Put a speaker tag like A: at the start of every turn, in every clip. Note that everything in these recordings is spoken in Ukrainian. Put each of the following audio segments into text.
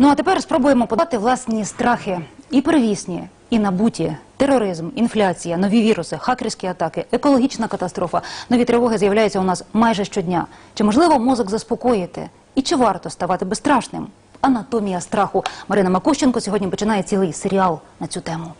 A: Ну а тепер спробуємо подати власні страхи і первісні, і набуті. Тероризм, інфляція, нові віруси, хакерські атаки, екологічна катастрофа. Нові тривоги з'являються у нас майже щодня. Чи можливо мозок заспокоїти? І чи варто ставати безстрашним? Анатомія страху. Марина Макущенко сьогодні починає цілий серіал на цю тему.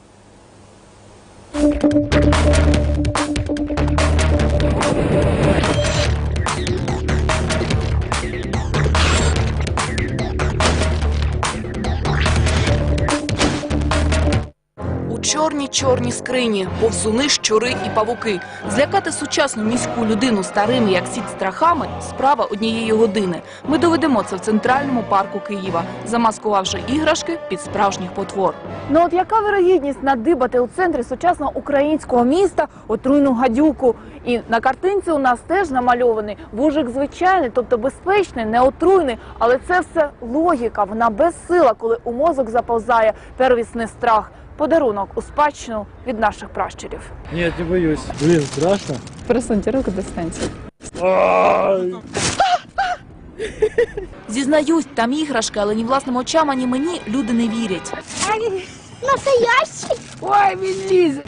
B: У чорній чорній скрині, повзуни, щури і павуки. Злякати сучасну міську людину старими, як сіть страхами, справа однієї години. Ми доведемо це в центральному парку Києва, замаскувавши іграшки під справжніх потвор.
C: Ну от яка вирогідність надибати у центрі сучасного українського міста отруйну гадюку? І на картинці у нас теж намальований вужик звичайний, тобто безпечний, не отруйний. Але це все логіка. Вона безсила, коли у мозок заповзає первісний страх. Подарунок у спадщину від наших пращурів.
D: Нет, не боюсь. Блин, страшно.
C: Присуньте руку до станції.
B: Зізнаюсь, там іграшки, але ні власним очам, ані мені люди не вірять.
E: Настоящий?
C: Ой, він лізе.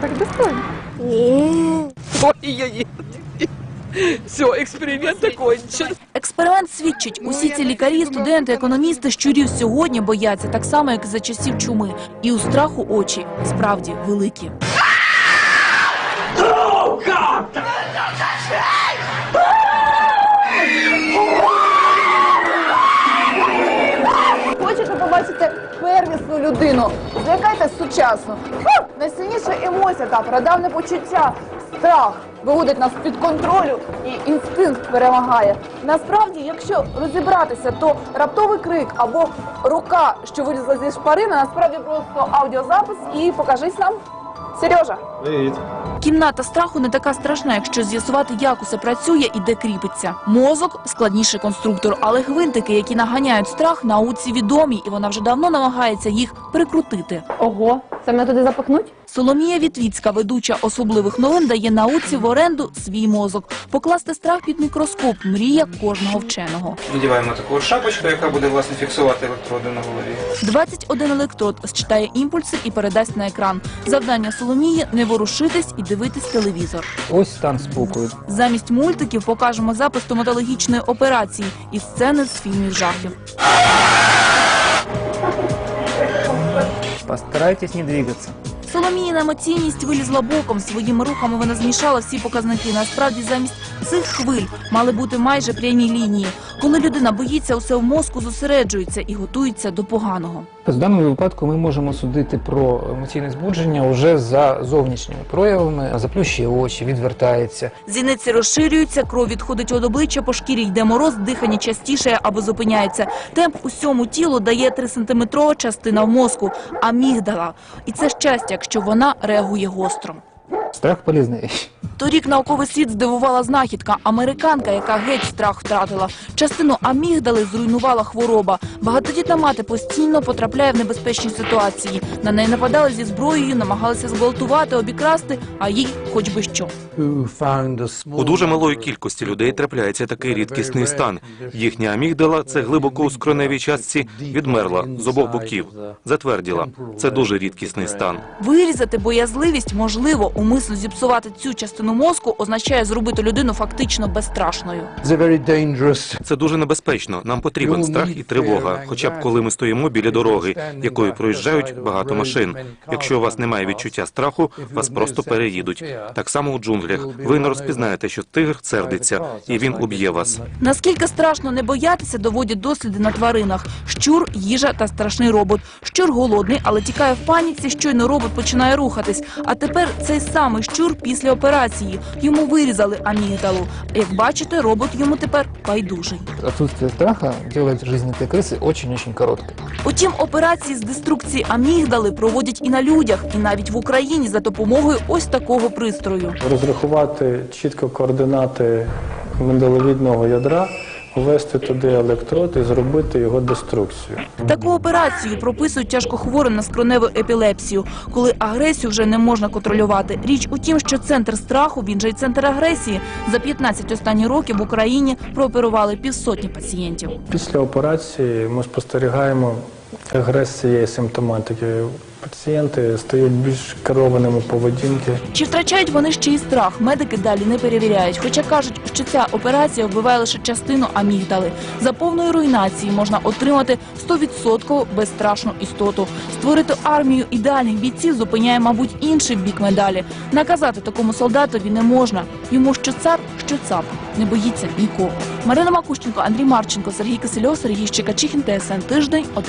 C: Так достойно.
B: Ой-ой-ой. Все, експеримент окончен. Експеримент свідчить, усі ці лікарі, студенти, економісти щурів сьогодні бояться так само, як і за часів чуми. І у страху очі справді великі.
C: Хочете побачити первісну людину? Злякайте сучасну. Фу! Найсильніша емоція та прадавне почуття. Страх виводить нас з-під контролю і інстинкт перемагає. Насправді, якщо розібратися, то раптовий крик або рука, що вилізла зі шпарини, насправді просто аудіозапис і покажись нам. Сережа.
D: Привіт.
B: Кімната страху не така страшна, якщо з'ясувати, як усе працює і де кріпиться. Мозок складніший конструктор, але гвинтики, які наганяють страх, науці відомі, і вона вже давно намагається їх прикрутити.
C: Ого, це мене туди запихнуть?
B: Соломія Вітвіцька, ведуча особливих новин, дає науці в оренду свій мозок. Покласти страх під мікроскоп – мрія кожного вченого.
F: Надіваємо таку шапочку, яка буде власне фіксувати електроди на голові.
B: 21 електрод зчитає імпульси і передасть на екран. Завдання Соломії – не ворушитись і дивитись телевізор.
G: Ось стан спокою.
B: Замість мультиків покажемо запис стоматологічної операції і сцени з фільмів жахів.
G: Постарайтесь не двигаться.
B: Соломіїна емоційність вилізла боком. Своїми рухами вона змішала всі показники. Насправді замість цих хвиль мали бути майже прямі лінії. Коли людина боїться, усе в мозку зосереджується і готується до поганого.
G: В даному випадку ми можемо судити про емоційне збудження вже за зовнішніми проявами. Заплющує очі, відвертається.
B: Зіниці розширюються, кров відходить від обличчя, по шкірі йде мороз, дихання частіше або зупиняється. Темп усьому тілу дає 3-сантиметрова частина в мозку – амігдала. І це щастя, якщо вона реагує гостро.
G: Страх полезна річ.
B: Торік науковий світ здивувала знахідка. Американка, яка геть страх втратила. Частину амігдали зруйнувала хвороба. Багатодітна мати постійно потрапляє в небезпечні ситуації. На неї нападали зі зброєю, намагалися зґвалтувати, обікрасти, а їй хоч би що.
H: У дуже малої кількості людей трапляється такий рідкісний стан. Їхня амігдала, це глибоко у скроневій частці, відмерла з обох боків. Затверділа. Це дуже рідкісний стан.
B: Вирізати боязливість можливо, умисно зіпсувати цю частину мозку означає зробити людину фактично безстрашною.
H: Це дуже небезпечно. Нам потрібен страх і тривога. Хоча б коли ми стоїмо біля дороги, якою проїжджають багато машин. Якщо у вас немає відчуття страху, вас просто переїдуть. Так само у джунглях. Ви не розпізнаєте, що тигр сердиться, і він уб'є вас.
B: Наскільки страшно не боятися, доводять досліди на тваринах. Щур, їжа та страшний робот. Щур голодний, але тікає в паніці, щойно робот починає рухатись. А тепер цей самий щур після операції. Йому вирізали амігдалу. Як бачите, робот йому тепер байдужий.
G: Отсутствие страха делает жизнь этой крысы очень-очень короткой.
B: Утім, операції з деструкції амігдали проводять і на людях, і навіть в Україні за допомогою ось такого пристрою.
D: Розрахувати чітко координати миндалевідного ядра
E: ввести туди електрод і зробити його деструкцію.
B: Таку операцію прописують тяжкохворим на скроневу епілепсію, коли агресію вже не можна контролювати. Річ у тім, що центр страху, він же й центр агресії, за 15 останніх років в Україні прооперували півсотні пацієнтів.
E: Після операції ми спостерігаємо регрес цієї симптоматики. Пацієнти стають більш керованими поведінки.
B: Чи втрачають вони ще й страх? Медики далі не перевіряють. Хоча кажуть, що ця операція вбиває лише частину амігдали. За повної руйнації можна отримати 100% безстрашну істоту. Створити армію ідеальних бійців зупиняє, мабуть, інший бік медалі. Наказати такому солдатові не можна. Йому що цар, що цап. Не боїться нікого. Марина Макущенко, Андрій Марченко, Сергій Кисельов, Сергій Щекачихін, ТСН Тиждень, 1+,1.